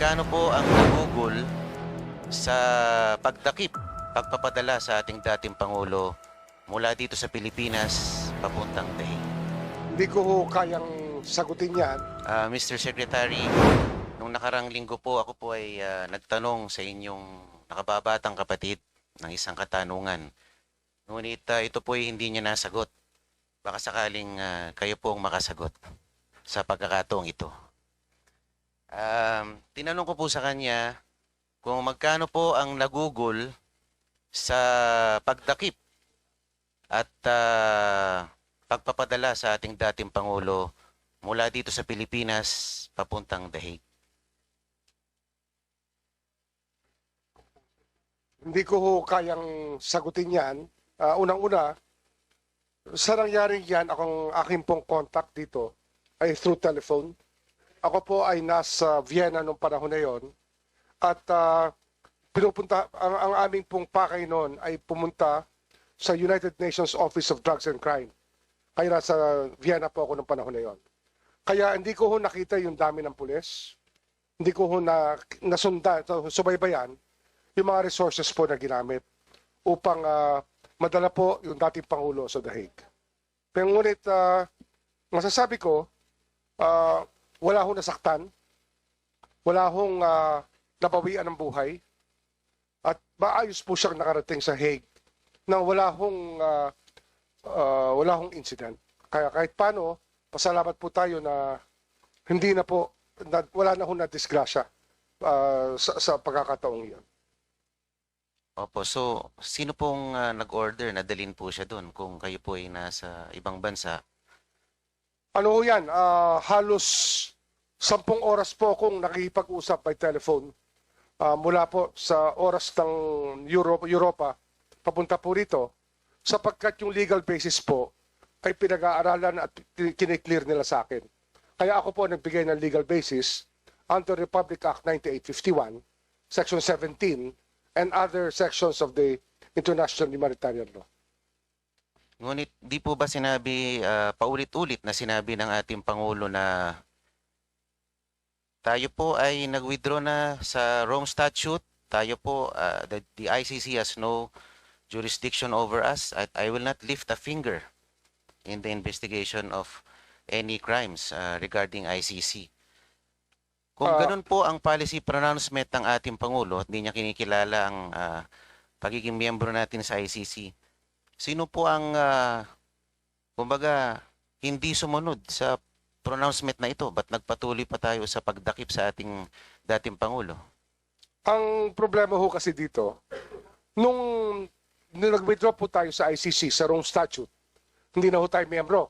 magkano po ang nagugol sa pagdakip, pagpapadala sa ating dating Pangulo mula dito sa Pilipinas papuntang Dahig? Hindi ko ho kayang sagutin yan. Ah, Mr. Secretary, nung nakarang linggo po ako po ay ah, nagtanong sa inyong nakababatang kapatid ng isang katanungan. Ngunit ah, ito po ay hindi niya nasagot. Baka sakaling ah, kayo po ang makasagot sa pagkakataong ito. Um, tinanong ko po sa kanya kung magkano po ang nagugol sa pagdakip at ah, pagpapadala sa ating dating Pangulo mula dito sa Pilipinas papuntang Dahig. Hindi ko kayang sagutin yan. Ah, Unang-una, sa nangyaring yan, akong aking pong contact dito ay through telephone. Ako po ay nasa Vienna nung panahon na yon at ah, pinupunta ang, ang aming pong pakay noon ay pumunta sa United Nations Office of Drugs and Crime. Kaya nasa Vienna po ako nung panahon na yon. Kaya hindi ko ho nakita yung dami ng pulis. Hindi ko ho na, nasunda, subaybayan yung mga resources po na ginamit upang ah, madala po yung dating Pangulo sa Dahig. Pero ngunit ah, masasabi ko, ah, wala hong nasaktan, wala hong ah, nabawian ng buhay, at maayos po siyang nakarating sa Hague na wala hong, ah, ah, wala hong incident. Kaya kahit paano, pasalamat po tayo na hindi na po, na, wala na hong na-disgrasya ah, sa, sa pagkakataong iyon. Opo, so sino pong ah, nag-order na dalhin po siya doon kung kayo po ay nasa ibang bansa? Ano ho yan, ah, halos sampung oras po akong nakikipag-usap by telephone ah, mula po sa oras ng Europe, Europa papunta po rito sapagkat yung legal basis po ay pinag-aaralan at kiniklear nila sa akin. Kaya ako po nagbigay ng legal basis under Republic Act 9851, Section 17, and other sections of the International Humanitarian Law. Ngunit di po ba sinabi ah, paulit-ulit na sinabi ng ating Pangulo na tayo po ay nag-withdraw na sa Rome Statute, tayo po, ah, the, the ICC has no jurisdiction over us at I will not lift a finger in the investigation of any crimes ah, regarding ICC. Kung Ah. ganun po ang policy pronouncement ng ating Pangulo at hindi niya kinikilala ang ah, pagiging miyembro natin sa ICC, sino po ang, ah, kumbaga, hindi sumunod sa pronouncement na ito? Ba't nagpatuloy pa tayo sa pagdakip sa ating dating Pangulo? Ang problema ho kasi dito, nung, nung nag-withdraw po tayo sa ICC, sa Rome Statute, hindi na ho tayo miyembro.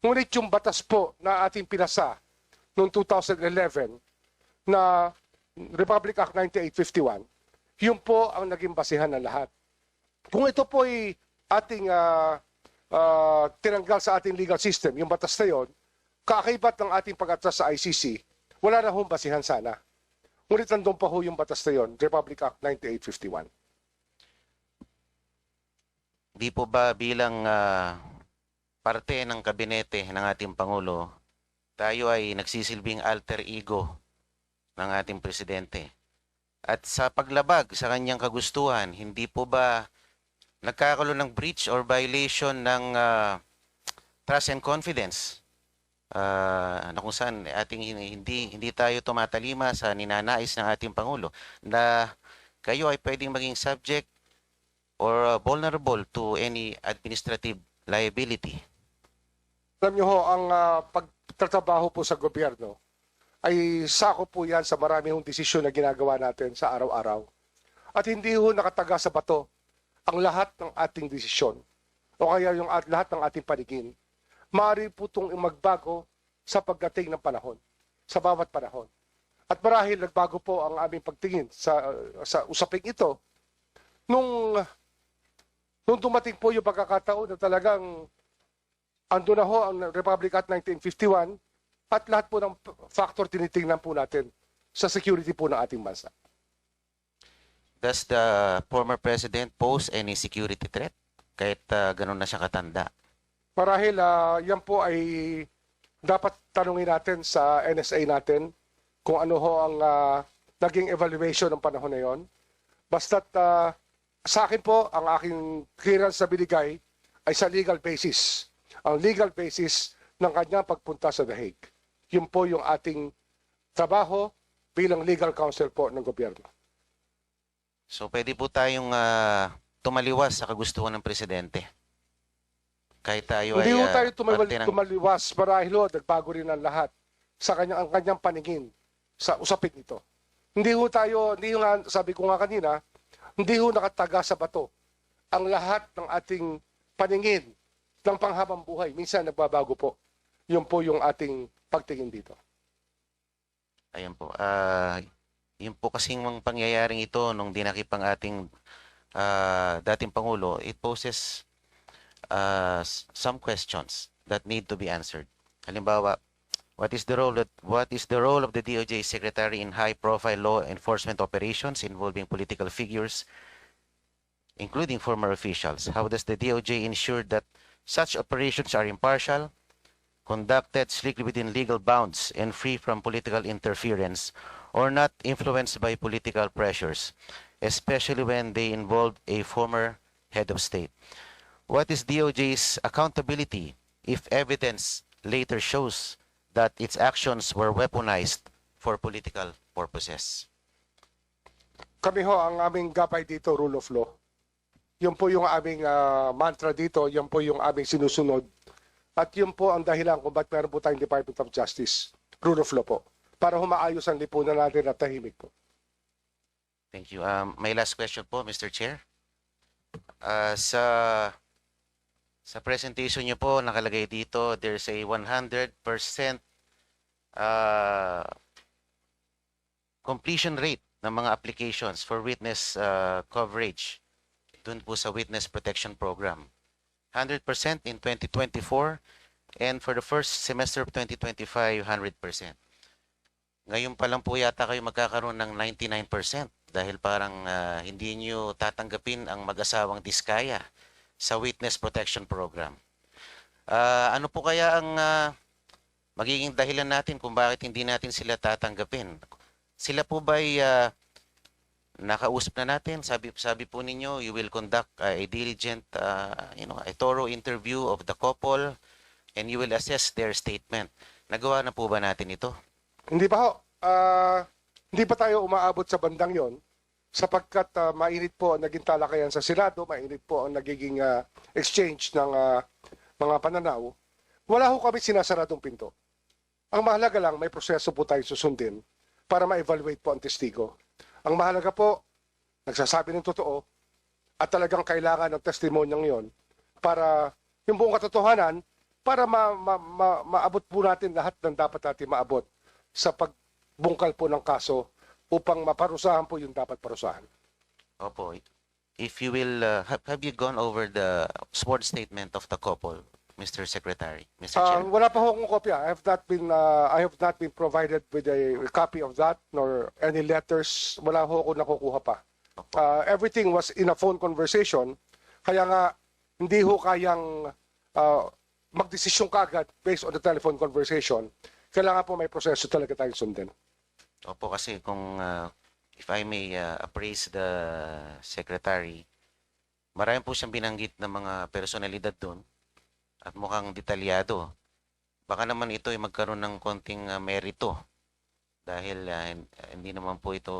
Ngunit yung batas po na ating pinasa noong 2011 na Republic Act 9851, yun po ang naging basihan ng lahat. Kung ito po ay ating ah, ah, tinanggal sa ating legal system, yung batas na yun, kaakibat ng ating pag-atras sa ICC, wala na hong basihan sana. Ngunit nandun pa ho yung batas na yun, Republic Act 9851. Di po ba bilang ah, parte ng kabinete ng ating Pangulo, tayo ay nagsisilbing alter ego ng ating presidente? At sa paglabag sa kanyang kagustuhan, hindi po ba nagkakaroon ng breach or violation ng ah, trust and confidence? Ah, na kung saan ating hin- hindi hindi tayo tumatalima sa ninanais ng ating pangulo na kayo ay pwedeng maging subject or uh, vulnerable to any administrative liability. Alam niyo ho, ang ah, pagtatrabaho po sa gobyerno ay sako po yan sa marami hong desisyon na ginagawa natin sa araw-araw. At hindi ho nakataga sa bato ang lahat ng ating desisyon o kaya yung at lahat ng ating paningin. Maaari po itong magbago sa pagdating ng panahon, sa bawat panahon. At marahil nagbago po ang aming pagtingin sa, sa usaping ito nung, nung dumating po yung pagkakataon na talagang ando na ho ang Republic Act 1951 at lahat po ng factor tinitingnan po natin sa security po ng ating bansa. Does the former president pose any security threat? Kahit uh, ganun na siya katanda. Marahil ah, yan po ay dapat tanungin natin sa NSA natin kung ano ho ang ah, naging evaluation ng panahon na yon. Basta't ah, sa akin po, ang aking clearance na binigay ay sa legal basis. Ang legal basis ng kanyang pagpunta sa The Hague. Yun po yung ating trabaho bilang legal counsel po ng gobyerno. So pwede po tayong ah, tumaliwas sa kagustuhan ng presidente. Kahit tayo Hindi ay ho ah, tayo tumal- parte ng- tumaliwas marahil ho, nagbago rin ang lahat sa kanyang, ang kanyang paningin sa usapin ito. Hindi ho tayo, hindi ho nga, sabi ko nga kanina, hindi ho nakataga sa bato ang lahat ng ating paningin ng panghabang buhay. Minsan nagbabago po. Yun po yung ating pagtingin dito. Ayan po. Ah, yun po kasing mga pangyayaring ito nung dinakip ang ating ah, dating Pangulo, it poses s- some questions that need to be answered. Halimbawa, what is the role that, what is the role of the DOJ Secretary in high-profile law enforcement operations involving political figures, including former officials? How does the DOJ ensure that such operations are impartial, conducted strictly within legal bounds and free from political interference or not influenced by political pressures, especially when they involve a former head of state. What is DOJ's accountability if evidence later shows that its actions were weaponized for political purposes? Kami ho, ang aming gabay dito, rule of law. Yun po yung aming ah, mantra dito, yun po yung aming sinusunod. At yun po ang dahilan kung ba't meron po tayong Department of Justice, rule of law po. Para humaayos ang lipunan natin at tahimik po. Thank you. Um, my last question po, Mr. Chair. Uh, sa sa presentation niyo po nakalagay dito there's a 100% uh, completion rate ng mga applications for witness uh, coverage dun po sa Witness Protection Program. 100% in 2024 and for the first semester of 2025 100%. Ngayon pa lang po yata kayo magkakaroon ng 99% dahil parang ah, hindi nyo tatanggapin ang mag-asawang diskaya sa Witness Protection Program. Ah, ano po kaya ang ah, magiging dahilan natin kung bakit hindi natin sila tatanggapin? Sila po ba ay ah, nakausap na natin? Sabi, sabi po ninyo, you will conduct ah, a diligent, ah, you know, a thorough interview of the couple and you will assess their statement. Nagawa na po ba natin ito? Hindi pa ho. Ah, hindi pa tayo umaabot sa bandang yon sapagkat ah, mainit po ang naging talakayan sa Senado, mainit po ang nagiging ah, exchange ng ah, mga pananaw. Wala ho kami sinasaradong pinto. Ang mahalaga lang, may proseso po tayo susundin para ma-evaluate po ang testigo. Ang mahalaga po, nagsasabi ng totoo at talagang kailangan ng testimonyang yon para yung buong katotohanan para ma, ma, ma- maabot po natin lahat ng dapat natin maabot sa pagbungkal po ng kaso upang maparusahan po yung dapat parusahan. Opo. If you will, uh, have, have you gone over the sworn statement of the couple, Mr. Secretary, Mr. Ah, Chair? wala pa ho akong kopya. I have not been uh, I have not been provided with a copy of that nor any letters. Wala ho ako nakukuha pa. Opo. Uh, everything was in a phone conversation. Kaya nga hindi ho kayang uh, magdesisyon kagad based on the telephone conversation. Kailangan po may proseso talaga tayong sundin. Opo, kasi kung, uh, if I may uh, appraise the Secretary, marami po siyang binanggit ng mga personalidad doon at mukhang detalyado. Baka naman ito ay magkaroon ng konting uh, merito dahil uh, hin- hindi naman po ito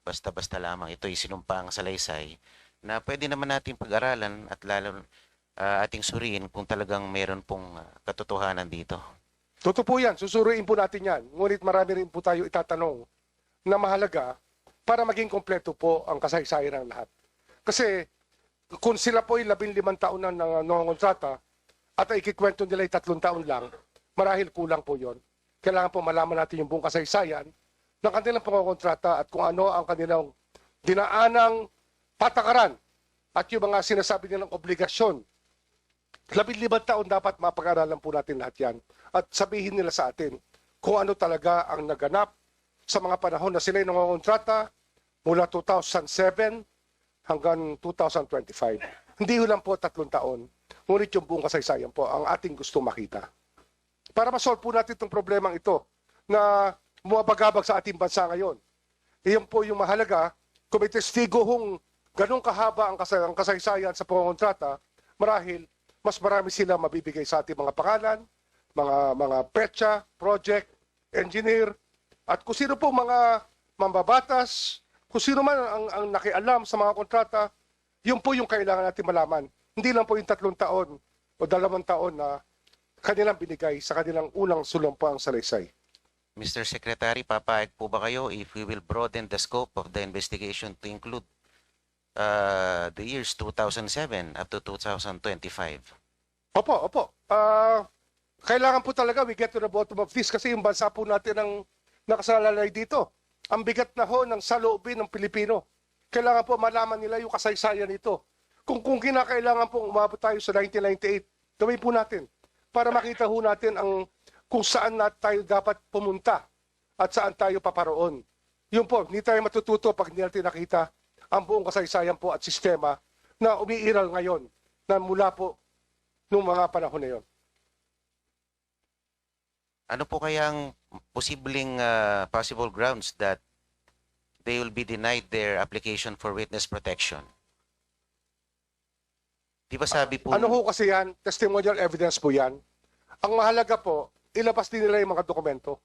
basta-basta lamang. Ito ay sinumpang salaysay na pwede naman natin pag-aralan at lalo uh, ating suriin kung talagang meron pong uh, katotohanan dito. Totoo po yan, susuruin po natin yan. Ngunit marami rin po tayo itatanong na mahalaga para maging kompleto po ang kasaysayan ng lahat. Kasi kung sila po ay labing limang taon na nang nangongontrata at ikikwento nila ay tatlong taon lang, marahil kulang po yon. Kailangan po malaman natin yung buong kasaysayan ng kanilang pangongontrata at kung ano ang kanilang dinaanang patakaran at yung mga sinasabi nilang obligasyon labing limang taon dapat mapag-aralan po natin lahat yan. At sabihin nila sa atin kung ano talaga ang naganap sa mga panahon na sila nangongontrata mula 2007 hanggang 2025. Hindi ho lang po tatlong taon. Ngunit yung buong kasaysayan po ang ating gusto makita. Para masolve po natin itong problemang ito na bumabagabag sa ating bansa ngayon. iyon po yung mahalaga. Kung may testigo hong ganong kahaba ang, kasay- ang kasaysayan sa pangontrata, marahil mas marami sila mabibigay sa ating mga pangalan, mga mga petsa, project, engineer, at kung sino po mga mambabatas, kung sino man ang, ang nakialam sa mga kontrata, yun po yung kailangan natin malaman. Hindi lang po yung tatlong taon o dalawang taon na kanilang binigay sa kanilang unang sulumpang salaysay. Mr. Secretary, papayag po ba kayo if we will broaden the scope of the investigation to include uh, the years 2007 up to 2025? Opo, opo. Ah, kailangan po talaga we get to the bottom of this kasi yung bansa po natin ang nakasalalay dito. Ang bigat na ho ng saloobin ng Pilipino. Kailangan po malaman nila yung kasaysayan nito. Kung, kung kinakailangan po umabot tayo sa 1998, gawin po natin. Para makita ho natin ang kung saan na tayo dapat pumunta at saan tayo paparoon. Yun po, hindi tayo matututo pag hindi natin nakita ang buong kasaysayan po at sistema na umiiral ngayon na mula po nung mga panahon na yon. Ano po kaya ang posibleng uh, possible grounds that they will be denied their application for witness protection? Di ba sabi po... Ano ho kasi yan? Testimonial evidence po yan. Ang mahalaga po, ilabas din nila yung mga dokumento.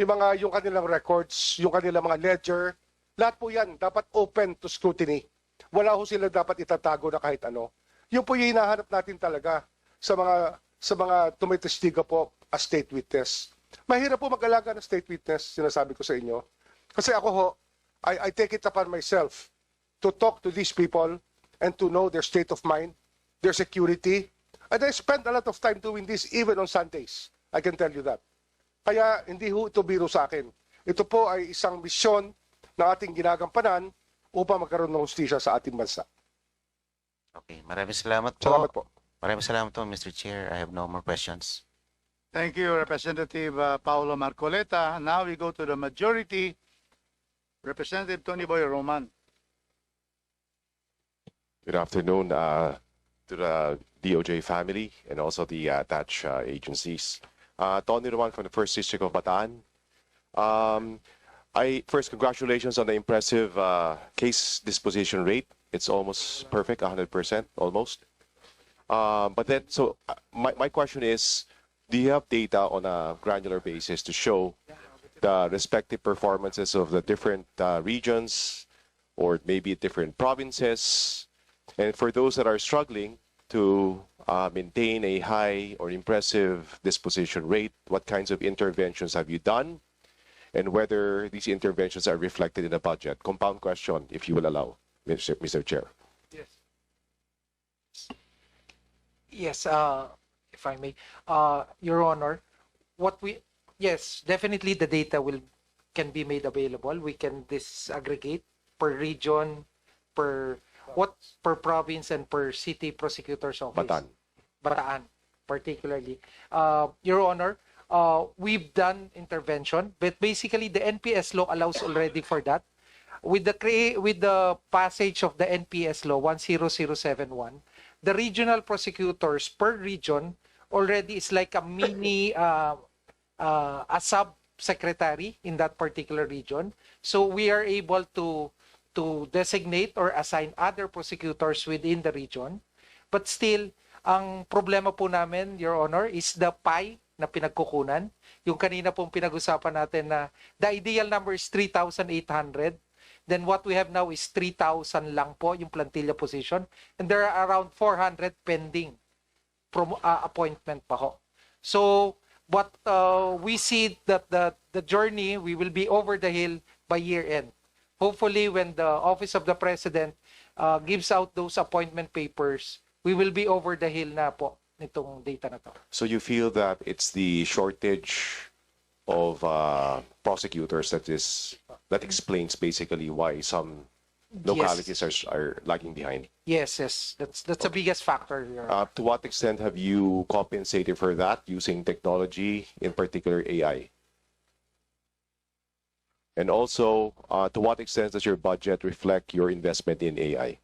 Yung mga, yung kanilang records, yung kanilang mga ledger. Lahat po yan, dapat open to scrutiny. Wala ho sila dapat itatago na kahit ano. Yun po yung hinahanap natin talaga sa mga sa mga tumitestigo po as state witness. Mahirap po mag-alaga ng state witness, sinasabi ko sa inyo. Kasi ako ho, I, I take it upon myself to talk to these people and to know their state of mind, their security. And I spend a lot of time doing this even on Sundays. I can tell you that. Kaya hindi ho ito biro sa akin. Ito po ay isang misyon na ating ginagampanan upang magkaroon ng hustisya sa ating bansa. Okay, maraming salamat po. Salamat po. Maraming salamat po, Mr. Chair. I have no more questions. Thank you, Representative uh, Paolo Marcoleta. Now we go to the majority. Representative Tony Boy Roman. Good afternoon uh, to the DOJ family and also the uh, attached uh, agencies. Uh, Tony Roman from the First District of Bataan. Um, I first congratulations on the impressive uh, case disposition rate. It's almost perfect, 100% almost. Uh, but then, so uh, my, my question is, do you have data on a granular basis to show the respective performances of the different uh, regions or maybe different provinces? And for those that are struggling to uh, maintain a high or impressive disposition rate, what kinds of interventions have you done? And whether these interventions are reflected in the budget? Compound question, if you will allow, Mr. Mr. Chair. Yes. Yes, uh, if I may, uh, Your Honor, what we, yes, definitely the data will, can be made available. We can disaggregate per region, per, what, per province and per city prosecutor's office. Bataan. Bataan, particularly. Uh, Your Honor, uh, we've done intervention, but basically the NPS law allows already for that. With the crea- with the passage of the NPS law 10071, the regional prosecutors per region already is like a mini uh, uh, a sub secretary in that particular region. So we are able to to designate or assign other prosecutors within the region. But still, ang problema po namin, Your Honor, is the pie na pinagkukunan. Yung kanina pong pinag-usapan natin na the ideal number is 3,800. Then what we have now is 3,000 lang po yung plantilla position. And there are around 400 pending prom- uh, appointment pa ho. So, but uh, we see that the, the journey, we will be over the hill by year end. Hopefully, when the Office of the President uh, gives out those appointment papers, we will be over the hill na po nitong data na to. So you feel that it's the shortage of uh, prosecutors that is that explains basically why some localities are, are lagging behind. Yes, yes. That's that's the biggest factor here. Uh, to what extent have you compensated for that using technology, in particular AI? And also, uh, to what extent does your budget reflect your investment in AI?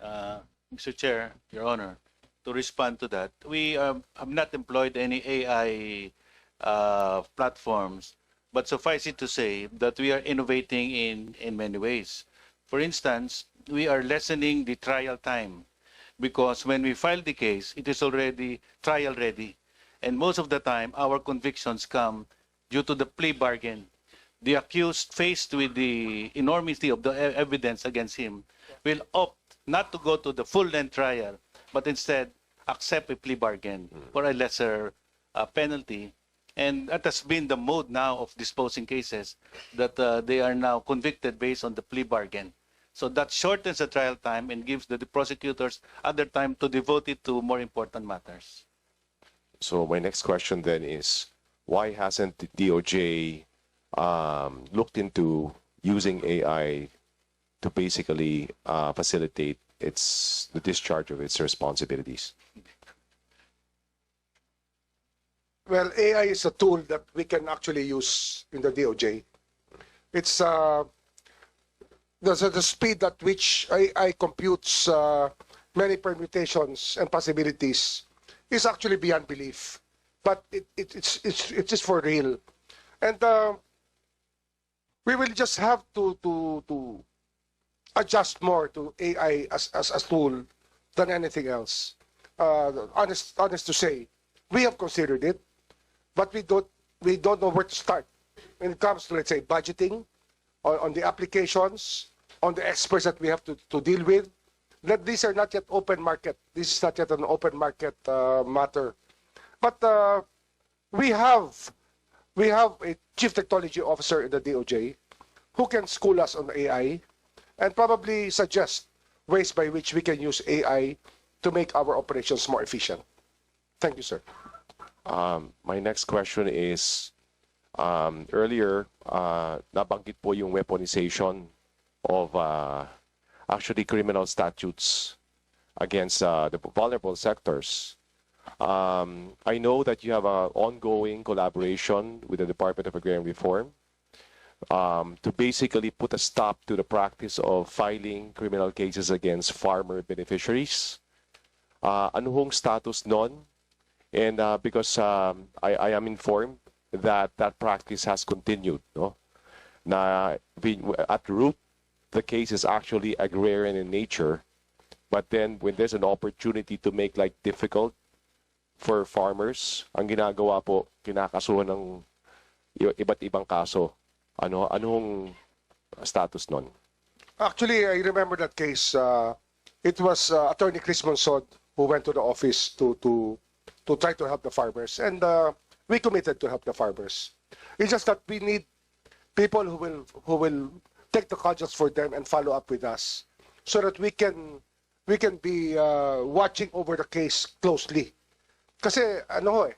uh, Mr. Chair, Your Honor, to respond to that, we um, have not employed any AI uh, platforms But suffice it to say that we are innovating in, in many ways. For instance, we are lessening the trial time because when we file the case, it is already trial ready. And most of the time, our convictions come due to the plea bargain. The accused, faced with the enormity of the e- evidence against him, will opt not to go to the full length trial, but instead accept a plea bargain for a lesser uh, penalty. And that has been the mode now of disposing cases, that uh, they are now convicted based on the plea bargain. So that shortens the trial time and gives the, the prosecutors other time to devote it to more important matters. So my next question then is, why hasn't the DOJ um, looked into using AI to basically uh, facilitate its the discharge of its responsibilities? Well, AI is a tool that we can actually use in the DOJ. It's uh, the, the speed at which AI computes uh, many permutations and possibilities is actually beyond belief. But it, it, it's, it's, it is just for real. And uh, we will just have to, to, to adjust more to AI as, as a tool than anything else. Uh, honest, honest to say, we have considered it, but we don't we don't know where to start when it comes to let's say budgeting, on, on the applications, on the experts that we have to, to deal with. That these are not yet open market. This is not yet an open market uh, matter, but uh, we have we have a chief technology officer in the DOJ who can school us on AI and probably suggest ways by which we can use AI to make our operations more efficient. Thank you, sir. Um, my next question is, um, earlier, uh, nabanggit po yung weaponization of uh, actually criminal statutes against uh, the vulnerable sectors. Um, I know that you have an ongoing collaboration with the Department of Agrarian Reform um, to basically put a stop to the practice of filing criminal cases against farmer beneficiaries. Uh, ano hong status nun? And uh, because um, I, I am informed that that practice has continued, no? Na at root, the case is actually agrarian in nature, but then when there's an opportunity to make like difficult for farmers, ang ginagawa po, kinakasuhan ng iba't ibang kaso. Ano, anong status nun? Actually, I remember that case. Uh, it was uh, Attorney Chris Monsod who went to the office to to to try to help the farmers, and uh, we committed to help the farmers. It's just that we need people who will who will take the cudgels for them and follow up with us, so that we can we can be uh, watching over the case closely. Kasi ano ho eh,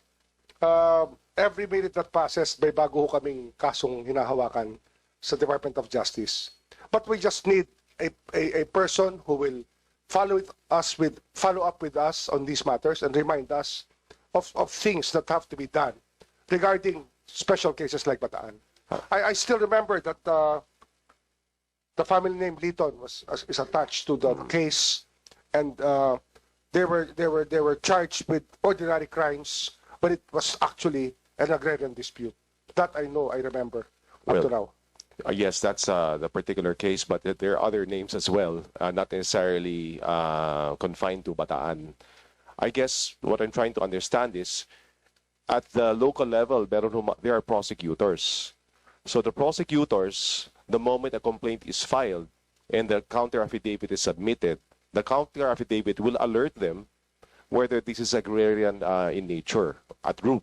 uh, every minute that passes, may bago ho kaming kasong hinahawakan sa Department of Justice. But we just need a, a, a person who will follow it, us with follow up with us on these matters and remind us of, of things that have to be done regarding special cases like Bataan. I, I still remember that uh, the family name Liton was is attached to the case, and uh, they were they were they were charged with ordinary crimes, but it was actually an agrarian dispute. That I know, I remember up to now. Uh, yes, that's uh, the particular case, but th- there are other names as well, uh, not necessarily uh, confined to Bataan. I guess what I'm trying to understand is, at the local level, there are prosecutors. So the prosecutors, the moment a complaint is filed and the counter affidavit is submitted, the counter affidavit will alert them whether this is agrarian uh, in nature at root.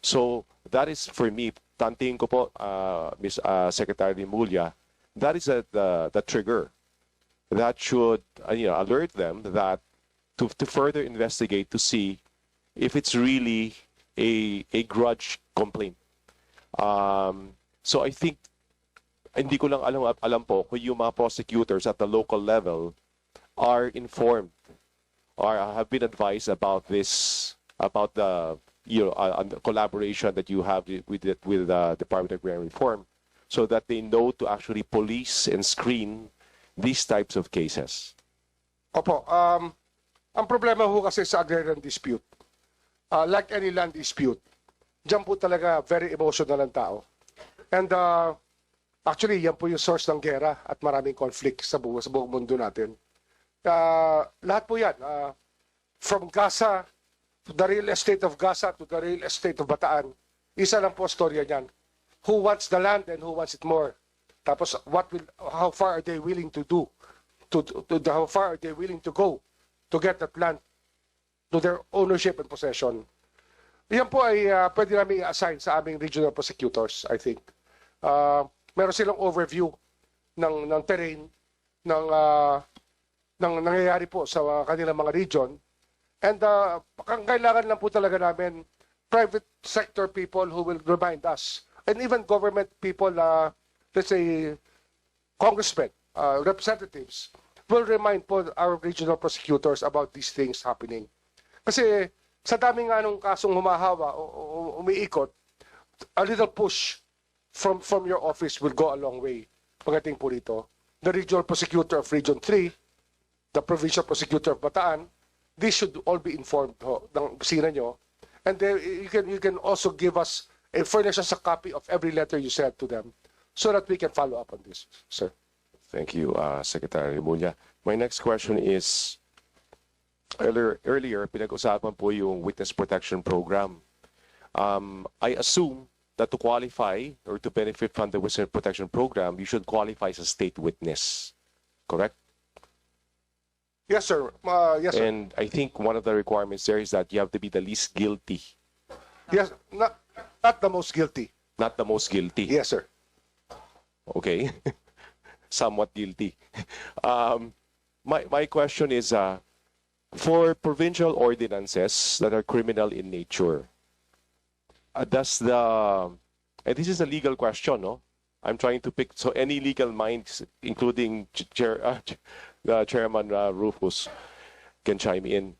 So that is for me, tantingin ko po, uh, Ms. Uh, Secretary Mulya, that is a, the, the trigger that should uh, you know, alert them that to, to further investigate to see if it's really a, a grudge complaint. Um, so I think, hindi ko lang alam, alam po kung yung mga prosecutors at the local level are informed or have been advised about this, about the you know uh, the collaboration that you have with the, with the Department of Agrarian Reform, so that they know to actually police and screen these types of cases. Opo, um, ang problema ho kasi sa agrarian dispute, uh, like any land dispute, dyan po talaga very emotional ang tao. And uh, actually, yan po yung source ng gera at maraming conflict sa buong, sa buong mundo natin. Uh, lahat po yan. Uh, from Gaza to the real estate of Gaza to the real estate of Bataan, isa lang po storya niyan. Who wants the land and who wants it more? Tapos what will how far are they willing to do? To, to, to how far are they willing to go to get that land to their ownership and possession? Yan po ay uh, pwede namin i-assign sa aming regional prosecutors, I think. Uh, meron silang overview ng ng terrain ng uh, ng nangyayari po sa kanilang mga region. And uh, ang kailangan lang po talaga namin private sector people who will remind us and even government people uh, let's say congressmen, uh, representatives will remind po our regional prosecutors about these things happening. Kasi sa dami nga nung kasong humahawa o umiikot, a little push from from your office will go a long way pagdating po rito. The regional prosecutor of Region 3, the provincial prosecutor of Bataan, these should all be informed ho, ng opisina nyo. And then you can you can also give us and furnish us a copy of every letter you sent to them so that we can follow up on this, sir. Thank you, uh, Secretary Mulya. My next question is, earlier, earlier pinag-usapan po yung Witness Protection Program. Um, I assume that to qualify or to benefit from the Witness Protection Program, you should qualify as a state witness, correct? Yes, sir. Uh, yes, sir. And I think one of the requirements there is that you have to be the least guilty, yes, not, not the most guilty. not the most guilty. Yes, sir. okay somewhat guilty um, my, my question is uh, for provincial ordinances that are criminal in nature uh, does the and this is a legal question no i'm trying to pick so any legal minds including chair uh, chairman uh, rufus can chime in